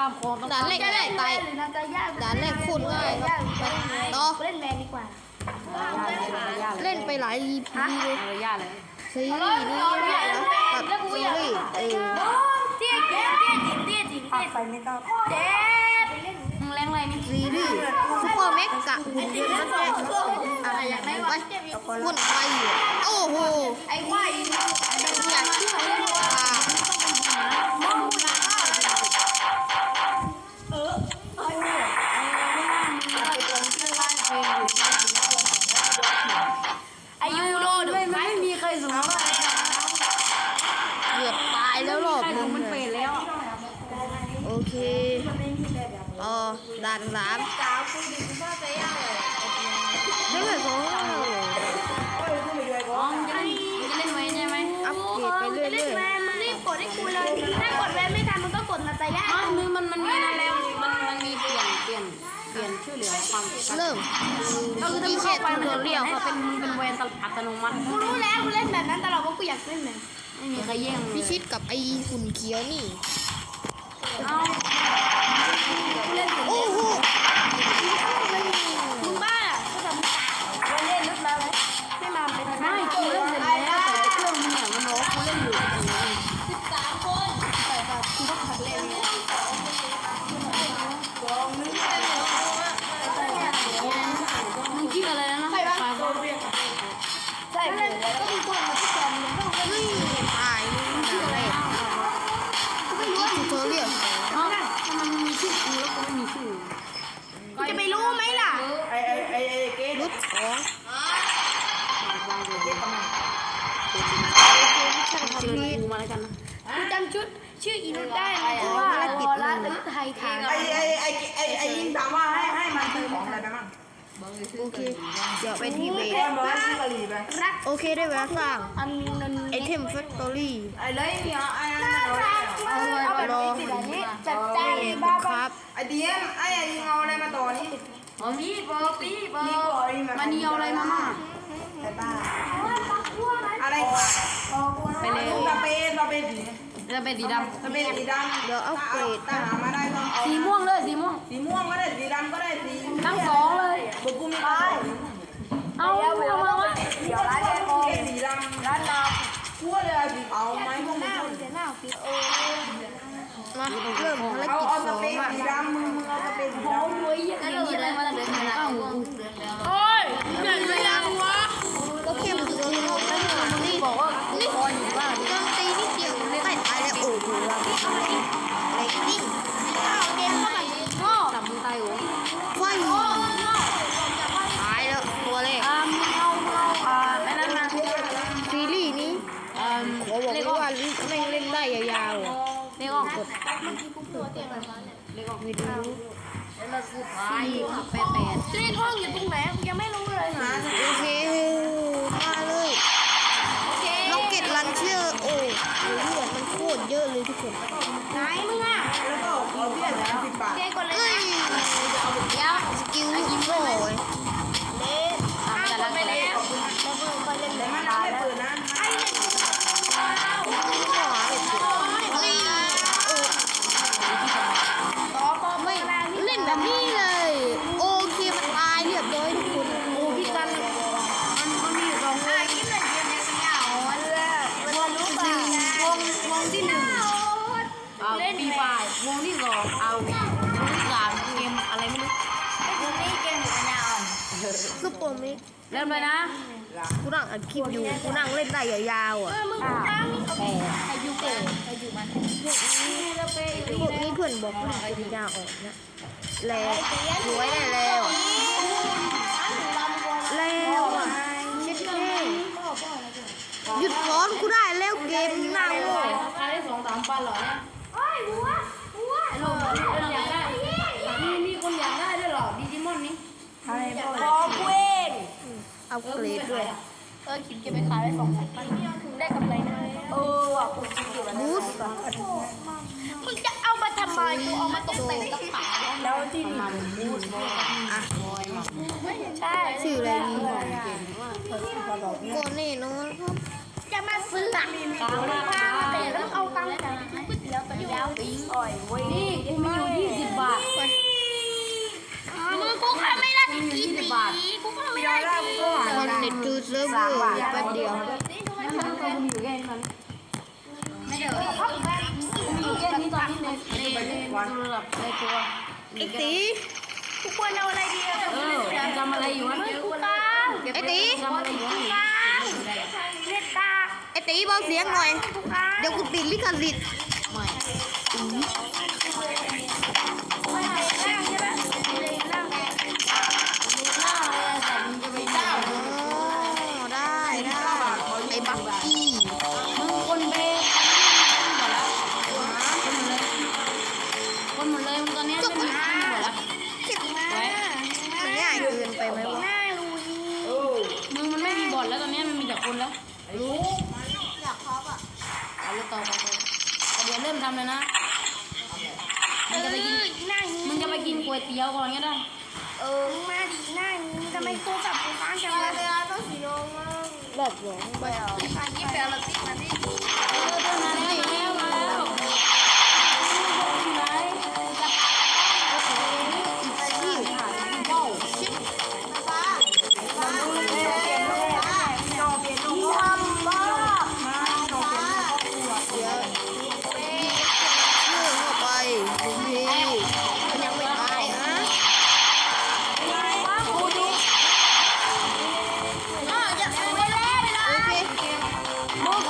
ข้ามคลองต้องด่านแรกจะได้เล่นตายหรือนาตาย่าด่านแรกโคตรง่ายครับไปต่อ เล่นแมนดีกว่า เล่นไปหลาย EP เลยเออย่าเลยซีรีส์นี้เนี่ยนะกับซีรีส์เออเตี้ยเตี้ยเตี้ยจิ๋มเตี้ยจิ๋มเตี้ยไปไม่ต้องเจ๊ไปเล่นมึงแรงอะไรนี่ซีรีส์ซุปเปอร์เมกะหุ่นยนต์มันแค่อะไรอย่างไรไปหุ่นไฟโอ้โหไอ้ควายอยากเชื่อเลยว่า ด่านสามไม่เคยฟ้องเราเลยอ๋อมึงจะเล่นมึงจะเล่นไว้ใช่ไหมอัปเกรดไปเรื่เล่นอยแมนรีบกดให้กูเลยถ้ากดแวนไม่ทันมันก็กดนาตาย่าอ๋อมันมันมันมีนั่นแล้วมันมันมีเปลี่ยนเปลี่ยนเปลี่ยนชื่อเหลือความเริ่มก็คือถ้ามึงเข้าไปมันจะเรียกเขาเป็นมึงเป็นแวนอัตโนมัติกูรู้แล้วกูเล่นแบบนั้นตลอดเพราะกูอยากเล่นแมนไม่มีใครแย่งมึงพิชิตกับไอ้หุ่นเขียวนี่ เอาโอ้โหมึงบ้าอะก็ทำเล่นลึกแล้วไหมไม่มาเป็นไม่กูเล่นเสร็จแล้วแต่เครื่องมึงเนี่ยมันบอกว่ากูเล่นอยู่มึงคิดอะไรนะไฟฟ้าใช่เลย บ้างโอเคเดี๋ยวไปที่เบสแก้มบอกว่าซื้อกะหรี่ไปรักโอเคได้เวลาสร้างอันนึงไอเทมแฟคทอรี่ไอ้เลยเนี่ยไอ้ไอ้เอาเอาแบบนี้แบบนี้จัดจ้านบ้าคบ้ารับไอ้เดียนไอ้ไอ้ยิงเอาอะไรมาต่อนี่อ๋อพี่เบอร์พี่เบอนี่ร์ก่อนนี่มันนี่เอาอะไรมามั่งไอ้บ้าอะไรไปเลยสเปรย์สเปรย์สี จะเป็นสีดสเปรย์สีดำเดี๋ยวอัปเกรดถ้าหามาได้ก็เอาำสีม่วงเลยสีม่วง สีม่วงก็ได้สีดำก็ได้สีทั้งสองเลย บุกูมีไปเอาเอามาวะเดี๋ยวร้านนี้ก็สีดำร้านดำคั่วเลยสีขาวไม้พวกหมึน้างเสียหน้าปิดโอ้มาเริ่มภารเอากิจเอาสสองเปรย์อะสีดำมึงมึงเอาสเปรย์สีดำรวยยังแล้วนี่อะไรมาเดินมาแล้วหูกูโอ้ยเกิดอะไรยังวะ แม่งเล่นได้ยาวๆอะเล็กออกกดเล็กออกไม่ดูสี่ขับแปดแปดเลขห้องอยู่ตรงไหนกูยังไม่รู้เลยหาโอเคมาเลยโอเคล็อกเก็ตลันเชอร์โอ้โหเลือดมันโคตรเยอะเลยทุกคนไหนมึงอะแล้วก็เอาเบี้ยสามสิบบาทโอเคกดเลยเอ้ยนะเดี๋ยวสกิลยิงโง่เว้ยเล่นอ้าวกดไปแล้วแล้วมึงก็เล่นแต่เลยมันไม่เปิดนะ เริ่มเลยนะกูนั่งอัดคลิปอยู่กูนั่งเล่นได้ยาวๆอะมึงตั้งแต่ใครอยู่เกิดใครอยู่มันเราไปพวกนี้เพื่อนบอกว่าปัญญาออนนะแล้วสวยได้แล้วแล้วอะเช็ดแค่หยุดฟ้อนกูได้แล้วเกมนั่งโง่ใครได้สองสามปันหรอเนี่ย โอ้ยหัวหัว ไอ้โลกมีคนอยากได้มีมีคนอยากได้ด้วยเหรอดิจิมอนนี่ ของกูเอง เอาเกรดด้วยเออคิดเก็บไปขายไปสองพันถึงได้กำไรน้อยเออว่ะกูคิดอยู่แล้วบูสมึงจะเอามาทำไมกูเอามาตกแต่งกระเป๋าแล้วที่นี่อะไม่ใช่ชื่ออะไรดีก็แน่นอนครับจะมาซื้ออะมาแต่ต้องเอาตังค์จากก๋วยเตี๋ยวตัวยาวปิ้งอ่อยเว้ยนี่กูมีอยู่ คอนเน็ตทูเซิร์ฟเวอร์แป๊บเดียวนั่นคือกูมีอยู่แค่นี้มันไม่เดี๋ยวเขาแบงกูมีอยู่แค่นี้ตอนนี้ในในในตัวแบบในตัวไอ้ตีกูควรเอาอะไรดีอะเออจำอะไรอยู่วะกูตังไอ้ตีจำอะไรอยู่วะไอ้ตีเบาเสียงหน่อยกูตังเดี๋ยวกูติดลิขสิทธิ์ กินก๋วยเตี๋ยวก่อนก็ได้ เออมาดีหน้านี้ทำไมโทรศัพท์กูค้างจังเลยเวลาต้องสีโลมากรอบสองไปเอาการยี่แปดละสิมาดิเออเดินมาแล้วมาแล้วมาแล้ว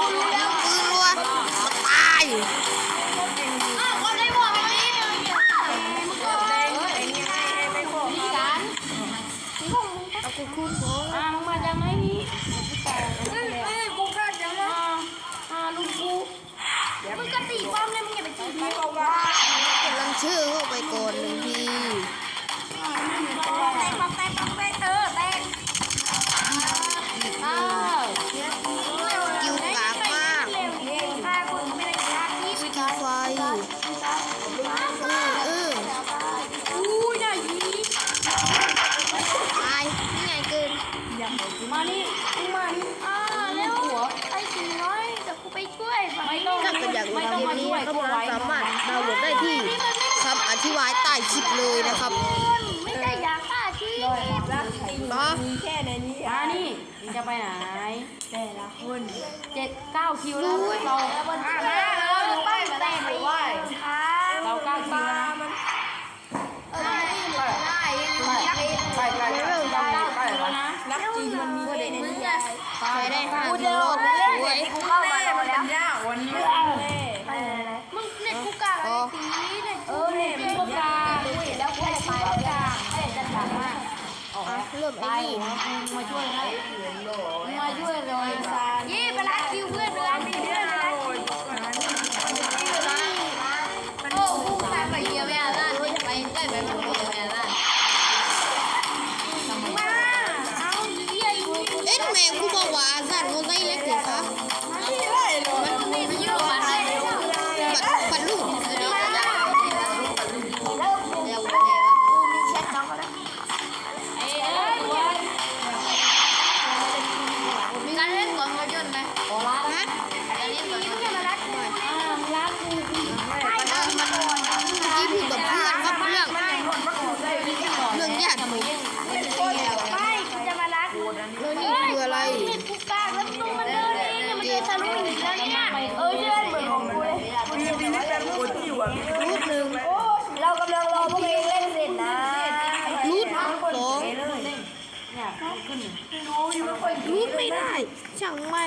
มึ เออเอออู้ยได้ยีตายนี่ไงเกินมานี่มึงมานี่อ่าเร็วไอ้ตีน้อยเดี๋ยวกูไปช่วยฝั่งไม่นี้ต้องถ้าเกิดอยากดูไม่เกต้องมมานี้ช่วยก็กูไว้สามารถดาวน์โหลดได้ที่คำอธิบายใต้คลิปเลยนะครับไม่ได้อยากฆ่าที่รักจริงเนาะมีแค่ในนี้มานี่มึงจะไปไหนแต่ละคนเจ็ดเก้าคิวแล้วเราบนฟ้าเออ ไปมาได้ไหมว่าค่ะเราเก้าคิวแล้วนะเออได้ได้ยักษ์เองใกล้ใกล้ใกล้ใกล้ใกล้แล้วนะรักจริงมันมีแค่ในนี้ใช้ได้ห้ากูกิเดินโลเล่นด้วยกูเข้ามาแล้วแล้วยากวันนี้มึงเน็ตกูกาตีเน็ตเออเนี่ยเป็นพวกกาแล้วกูไปแล้วกาไอ้จันจันมากอะเริ่มไปไอ้นี่มึงมาช่วยให้มึงมาช่วยเลยยี่ ม่กูบ ช่างไม่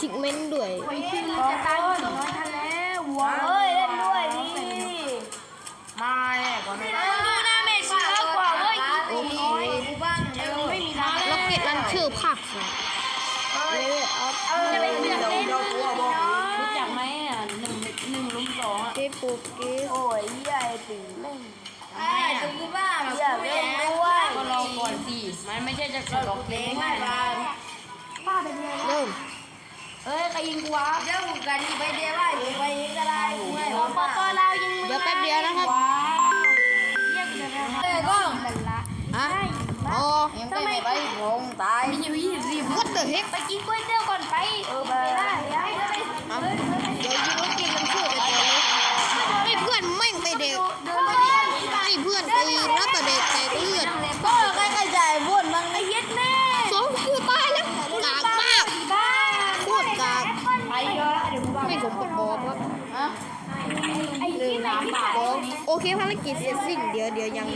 อยู่ได้ achievement ด้วยอีกคิวนึงจะตายสองร้อยทันแล้วว้าเฮ้ยเล่นด้วยนี่มาเนี่ยก่อนนะมึงดูหน้าเมฆกูแล้วกว่าเว้ยโอเคกูบ้างเออไม่มีทางล็อกเก็ตลันเชอร์ภาคสองเลเวลอัพจะไปเสือกเล่นเดี๋ยวกูบอกรู้จักไหมอะหนึ่งหนึ่งลุมสองอะเกโปเกโอ้ยยี่ไอตีเล่นไอ้จุกูบ้าแบบอยากเล่นด้วยก็รอก่อนสิมันไม่ใช่จะกระโดดเล่นง่ายบ้าเริ่ม เอ้ยใครยิงกูวะเดี๋ยวกันไปเดี๋ยวว่าอยู่ไปก็ได้กูไม่ปปตเรายิงมึงเดี๋ยวแป๊บเดียวนะครับเรียกเลยนะเอ้ยก็อะโอ้ยังไม่ไปงงตายมีอยู่ยี่สิบ what the heck ไปกินก๋วยเตี๋ยวก่อนไปเออไปได้ไปได้ ภารกิจเสร็จสิ้นเดี๋ยวเดี๋ยวยัง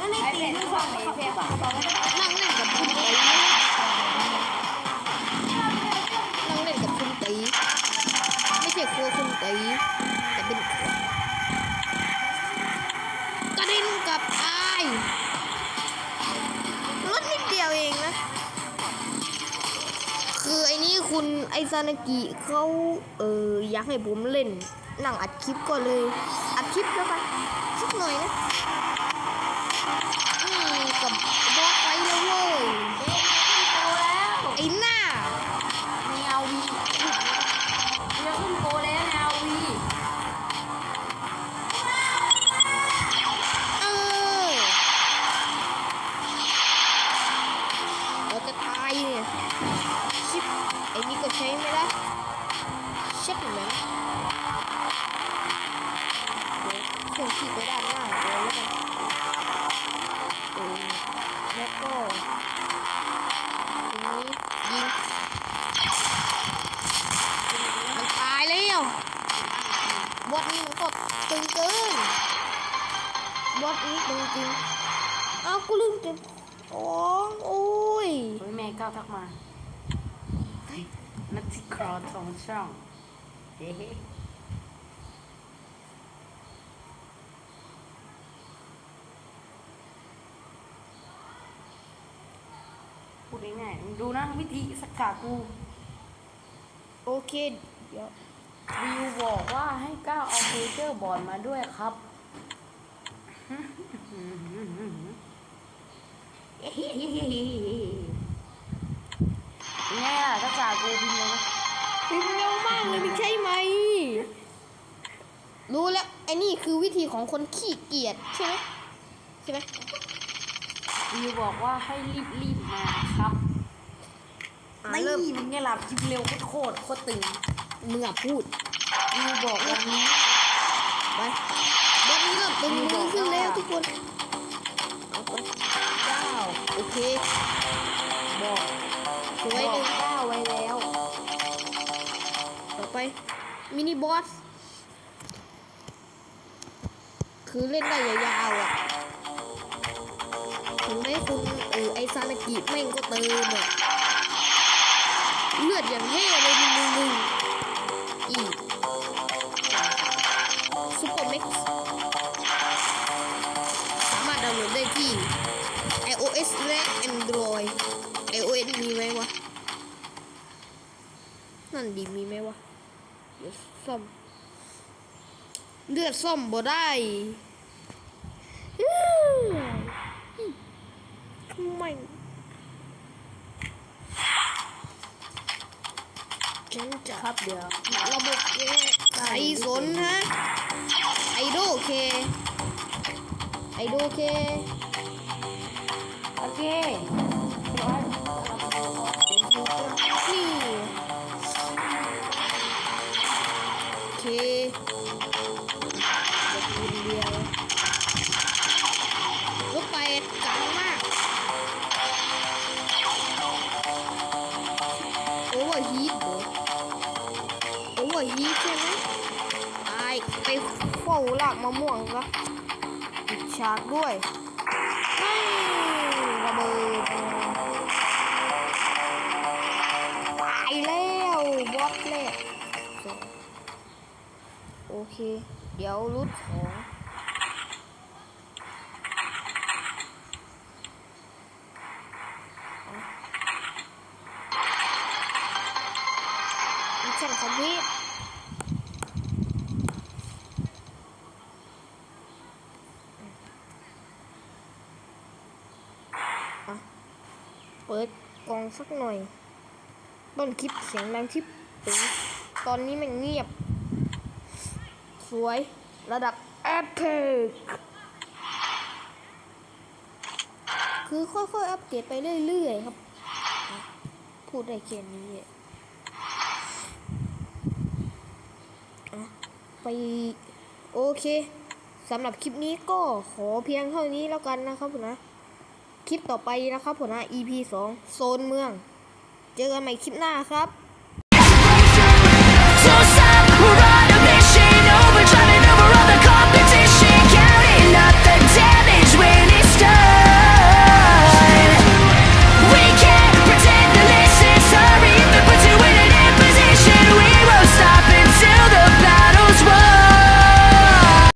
นั่นไอ้ตีนฝั่งไหนเพียบอะนั่งเล่นกับคุณตีนั่งเล่นกับคุณตีไม่ใช่ครัวคุณตีแต่เป็นกระเด็นกับอายรถนิดเดียวเองนะคือไอ้นี่คุณไอซานากิเขาเอออยากให้ผมเล่น นังอัดคลิปก่อนเลย อัดคลิปแล้วกันสักหน่อยนะ อสนี้จริงเอากูลืมเก็บของโอ้ยเฮ้ยแม่ก้าวทักมานักที่ครอสองช่องเฮ้พูดง่ายๆดูนะวิธีสกัดกูโอเค เดี๋ยววิวบอกว่าให้ก้าวเอาเฟเจอร์บอร์ดมาด้วยครับ เป็นไงล่ะสกัดกูพิมพ์เลยนะพิมพ์เร็วมากเลยไม่ใช่ไหม รู้แล้วไอ้นี่คือวิธีของคนขี้เกียจใช่ไหมใช่ไหมวิวบอกว่าให้รีบๆมาครับอะไม่เริ่มมันไงล่ะพิมพ์เร็วโคตรโคตรตึงมึงอะพูดวิวบอกวันนี้ไปบ อสนี้เริ่มตึงมือขึ้นแล้วทุกคนเอาไปเก้าโอเคบอกสวยหนึ่งเก้าไว้แล้ว ต่อไปมินิบอส คือเล่นได้ยาวๆอะโอเคถึงแม้คุณเออไอซานากิแม่งก็เติมอะเลือดอย่างเท่เลยมึงมึง นั่นดีมีไหมวะเดี๋ยวซ่อมเลือดซ่อมบ่ได้อื้อทำไมฉันจะครับเดี๋ยวระบบแกไอสนฮะไอโดเค ไอโดเค โอเค ฮีทใช่ไหมตายไปเฝ้าลากมะม่วงซะปิดฉากด้วยระเบิดตายแล้วบอสแรกสองโอเค เดี๋ยวรุดของมิชชั่นคอมพลีทอะเปิดกล่อง สักหน่อย ต้นคลิปเสียงดังคลิปตึงตอนนี้มันเงียบ สวยระดับแอปเปิลคือค่อยๆอัปเกรดไปเรื่อยๆครับ พูดได้แค่นี้ไปโอเคสำหรับคลิปนี้ก็ขอเพียงเท่านี้แล้วกันนะครับผมนะ คลิปต่อไปนะครับผมนะ EP 2 โซนเมือง เจอกันใหม่คลิปหน้าครับ